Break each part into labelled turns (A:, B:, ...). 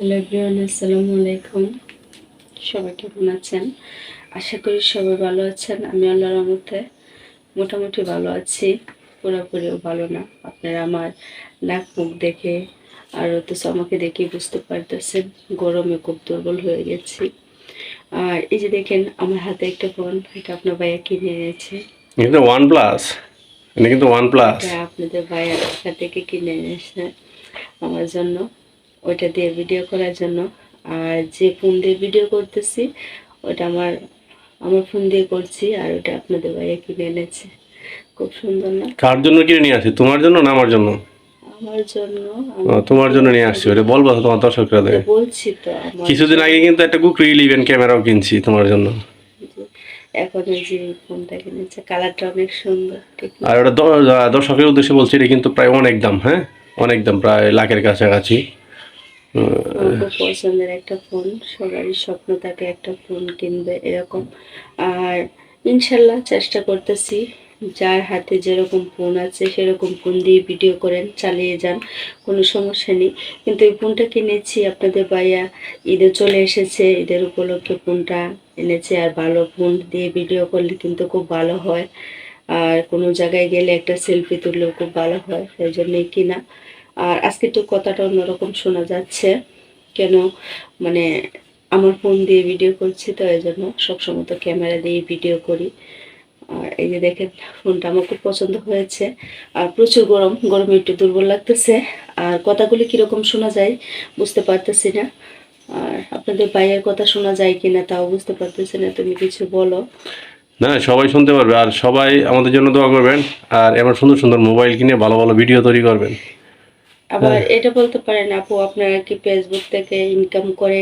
A: Hello everyone আসসালামু আলাইকুম। সবাই কেমন আছেন? আশা করি সবাই ভালো আছেন। আমি আল্লাহর রহমতে মোটামুটি ভালো আছি। পুরোপুরিও ভালো না। আপনারা আমার নাক মুখ দেখে আর তো আমাকে দেখে বুঝতে পারতেছেন গরমে খুব দুর্বল হয়ে গেছি। আর এই যে দেখেন আমার হাতে একটা ফোন এটা আপনার ভাইয়া কিনে এনেছে।
B: কিন্তু ওয়ান প্লাস এটা কিন্তু ওয়ান প্লাস
A: আপনাদের ভাইয়া থেকে কিনে এনেছে আমার জন্য। ওইটা দিয়ে ভিডিও করার জন্য। আর যে ফোন দিয়ে ভিডিও করতেছি ওটা আমার আমার ফোন দিয়ে করছি আর ওটা আপনাদের ভাইয়া কিনে এনেছে। খুব সুন্দর না?
B: কার জন্য কিনে নিয়ে আসি? তোমার জন্য না আমার জন্য?
A: আমার জন্য
B: তোমার জন্য নিয়ে আসছি ওটা। বলব তোমার দর্শকরা দেখে।
A: বলছি তো আমার
B: কিছুদিন আগে কিন্তু একটা ক্যামেরাও কিনছি তোমার জন্য।
A: এখন ওই যে ফোনটা কিনেছে কালারটা অনেক সুন্দর।
B: আর ওটা দর্শকের উদ্দেশ্যে বলছি এটা কিন্তু প্রায় অনেক দাম হ্যাঁ? অনেক দাম প্রায় লাখের কাছাকাছি।
A: পছন্দের একটা ফোন সবারই স্বপ্ন থাকে একটা ফোন কিনবে এরকম। আর ইনশাল্লাহ চেষ্টা করতেছি, যার হাতে যেরকম ফোন আছে সেরকম ফোন দিয়ে ভিডিও করেন, চালিয়ে যান, কোনো সমস্যা নেই। কিন্তু এই ফোনটা কিনেছি আপনাদের ভাইয়া, ঈদে চলে এসেছে, ঈদের উপলক্ষে ফোনটা এনেছে। আর ভালো ফোন দিয়ে ভিডিও করলে কিন্তু খুব ভালো হয়। আর কোনো জায়গায় গেলে একটা সেলফি তুললেও খুব ভালো হয়, সেই জন্যই কিনা। আর আজকে তো কথাটা অন্যরকম শোনা যাচ্ছে। কেন? মানে আমার ফোন দিয়ে ভিডিও করছি, তো এই জন্য সবসময় তো ক্যামেরা দিয়ে ভিডিও করি। আর এই যে দেখেন, ফোনটা আমার খুব পছন্দ হয়েছে। আর প্রচুর গরম, গরমে একটু দুর্বল লাগতেছে। আর কথাগুলি কীরকম শোনা যায় বুঝতে পারতেছি না। আর আপনাদের ভাইয়ের কথা শোনা যায় কিনা তাও বুঝতে পারতেছি না, তুমি কিছু বলো।
B: না, সবাই শুনতে পারবে। আর সবাই আমাদের জন্য দোয়া করবেন। আর এমন সুন্দর সুন্দর মোবাইল কিনে ভালো ভালো ভিডিও তৈরি করবেন।
A: আবার এটা বলতে পারেন আপু আপনারা কি ফেসবুক থেকে ইনকাম করে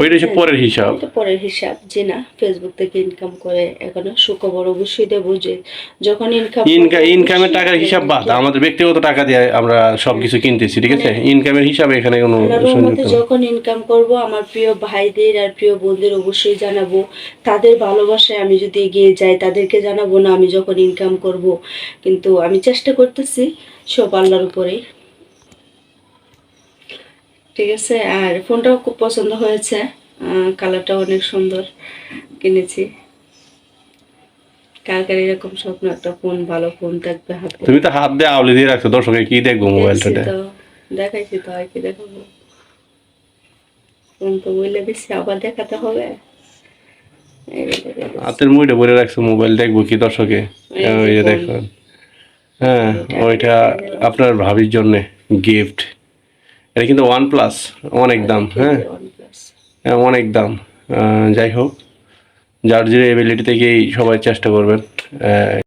B: ওইটা হচ্ছে পরের হিসাব।
A: পরের হিসাব যে না ফেসবুক থেকে ইনকাম করে এখনও সুখবর অবশ্যই দেবো যে যখন ইনকাম
B: ইনকাম ইনকামের টাকার হিসাব বাদ আমাদের ব্যক্তিগত টাকা দিয়ে আমরা সবকিছু কিনতেছি ঠিক আছে? ইনকামের হিসাবে এখানে কোনো
A: যখন ইনকাম করব আমার প্রিয় ভাইদের আর প্রিয় বোনদের অবশ্যই জানাব। তাদের ভালোবাসায় আমি যদি এগিয়ে যাই তাদেরকে জানাব না আমি যখন ইনকাম করব। কিন্তু আমি চেষ্টা করতেছি সব আল্লাহর উপরেই। ঠিক আছে আর ফোনটাও খুব পছন্দ হয়েছে কালারটাও অনেক সুন্দর কিনেছি। কার কার এরকম স্বপ্ন একটা ফোন ভালো ফোন থাকবে হাতে
B: তুমি তো হাত দিয়ে আউলি দিয়ে রাখছো দর্শকে কি দেখব মোবাইলটা
A: দেখাইছি তো আর কি দেখাবো। ফোন তো বলে দিচ্ছি আবার দেখাতে হবে।
B: হাতের মুইটা ভরে রাখছো মোবাইল দেখব কি দর্শকে? ওই দেখুন। হ্যাঁ ওইটা আপনার ভাবির জন্যে গিফট এটা কিন্তু ওয়ান প্লাস অনেক দাম হ্যাঁ? হ্যাঁ, অনেক দাম। যাই হোক যার যে এবিলিটি থেকেই সবাই চেষ্টা করবেন